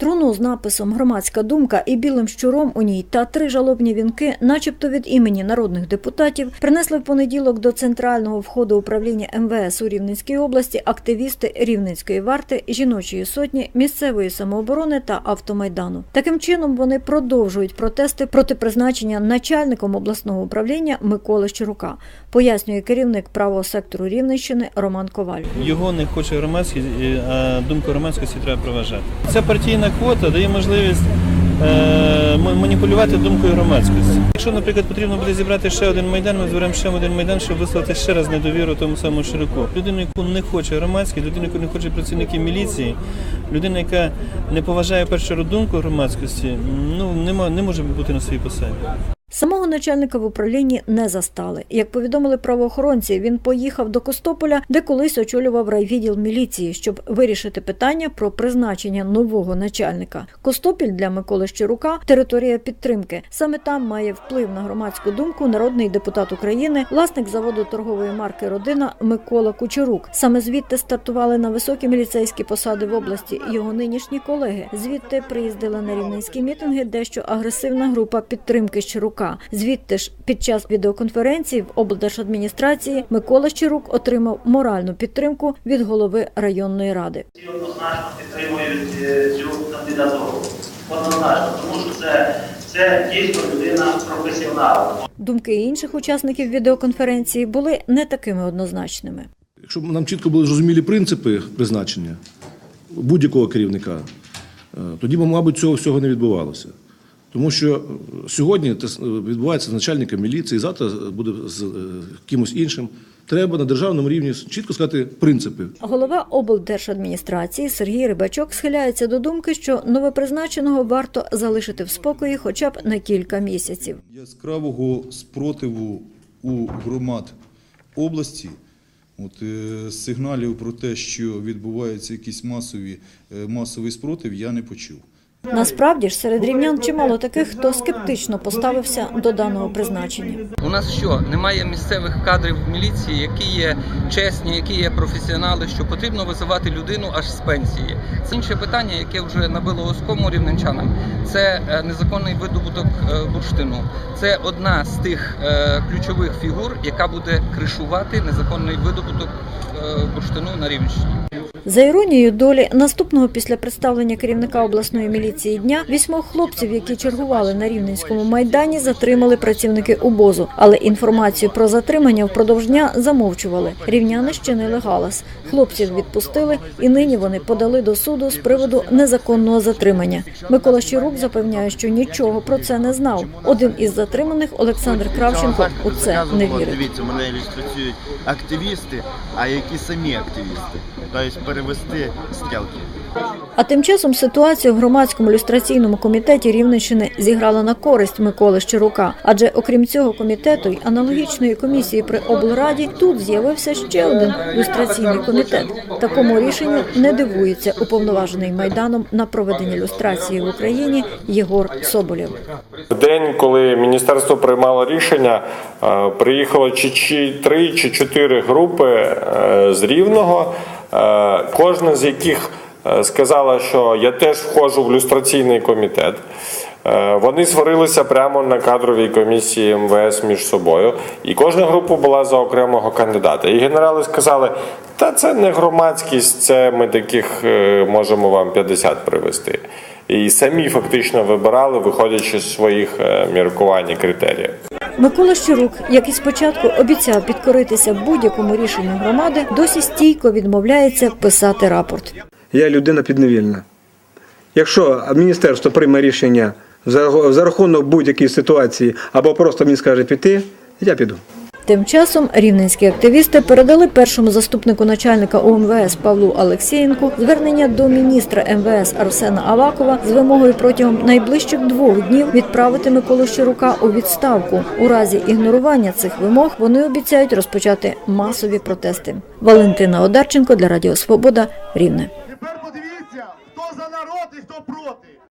Труну з написом Громадська думка і білим щуром у ній та три жалобні вінки, начебто від імені народних депутатів, принесли в понеділок до центрального входу управління МВС у Рівненській області активісти Рівненської варти, жіночої сотні, місцевої самооборони та автомайдану. Таким чином вони продовжують протести проти призначення начальником обласного управління Миколи Щирука, пояснює керівник правого сектору Рівненщини Роман Коваль. Його не хоче громадськість, а думку громадськості треба проважати. Ця партійна квота дає можливість е, маніпулювати думкою громадськості. Якщо, наприклад, потрібно буде зібрати ще один майдан, ми зберемо ще один майдан, щоб висловити ще раз недовіру тому самому Широку. Людину, яку не хоче громадськість, людину, яку не хоче працівники міліції, людина, яка не поважає першу думку громадськості, ну не може бути на своїй посаді. Самого начальника в управлінні не застали. Як повідомили правоохоронці, він поїхав до Костополя, де колись очолював райвідділ міліції, щоб вирішити питання про призначення нового начальника. Костопіль для Миколи Щирука територія підтримки. Саме там має вплив на громадську думку народний депутат України, власник заводу торгової марки Родина Микола Кучерук. Саме звідти стартували на високі міліцейські посади в області його нинішні колеги. Звідти приїздила на рівненські мітинги дещо агресивна група підтримки Щирука. Звідти ж під час відеоконференції в облдержадміністрації Микола Щирук отримав моральну підтримку від голови районної ради. Всі однозначно підтримують е, цю кандидатуру. Однозначно, тому що це, це дійсно людина професіонал. Думки інших учасників відеоконференції були не такими однозначними. Якщо б нам чітко були зрозумілі принципи призначення будь-якого керівника, е, тоді б, мабуть, цього всього не відбувалося. Тому що сьогодні відбувається з начальником міліції, завтра буде з е, кимось іншим. Треба на державному рівні чітко сказати принципи. Голова облдержадміністрації Сергій Рибачок схиляється до думки, що новопризначеного варто залишити в спокої хоча б на кілька місяців. яскравого спротиву у громад області, от, е, сигналів про те, що відбуваються якісь масові, е, масовий спротив, я не почув. Насправді ж серед рівнян чимало таких, хто скептично поставився до даного призначення. У нас що немає місцевих кадрів в міліції, які є чесні, які є професіонали, що потрібно визивати людину аж з пенсії. Це інше питання, яке вже набило оскому рівненчанам. Це е, незаконний видобуток е, бурштину. Це одна з тих е, ключових фігур, яка буде кришувати незаконний видобуток бурштину на Рівненщині. За іронією долі, наступного після представлення керівника обласної міліції дня вісьмох хлопців, які чергували на рівненському майдані, затримали працівники УБОЗу. Але інформацію про затримання впродовж дня замовчували. Рівняни щинили галас. Хлопців відпустили, і нині вони подали до суду з приводу незаконного затримання. Микола Щирук запевняє, що нічого про це не знав. Один із затриманих Олександр Кравченко у це не вірить. Дивіться, мене ілюструють активісти, а які самі активісти. Тобто перевести стрілки. А тим часом ситуація в громадському люстраційному комітеті Рівненщини зіграла на користь Миколи Щирука. Адже окрім цього комітету й аналогічної комісії при облраді тут з'явився ще один люстраційний комітет. Такому рішенню не дивується уповноважений майданом на проведення люстрації в Україні Єгор Соболєв. В день, коли міністерство приймало рішення, е, приїхало чи, три чи чотири групи е, з Рівного, кожна з яких е, сказала, що я теж входжу в люстраційний комітет. Е, Вони сварилися прямо на кадровій комісії МВС між собою, і кожна група була за окремого кандидата. І генерали сказали: та це не громадськість, це ми таких е, можемо вам 50 привезти. І самі фактично вибирали, виходячи з своїх е, міркувань і критеріїв. Микола Щирук, як і спочатку обіцяв підкоритися будь-якому рішенню громади, досі стійко відмовляється писати рапорт. Я людина підневільна. Якщо міністерство прийме рішення за, рахунок будь-якої ситуації або просто мені скаже піти, я піду. Тим часом рівненські активісти передали першому заступнику начальника УМВС Павлу Алексєєнку звернення до міністра МВС Арсена Авакова з вимогою протягом найближчих двох днів відправити Миколу Щирука у відставку. У разі ігнорування цих вимог вони обіцяють розпочати масові протести. Валентина Одарченко для Радіо Свобода Рівне. Тепер подивіться, хто за народ і хто проти.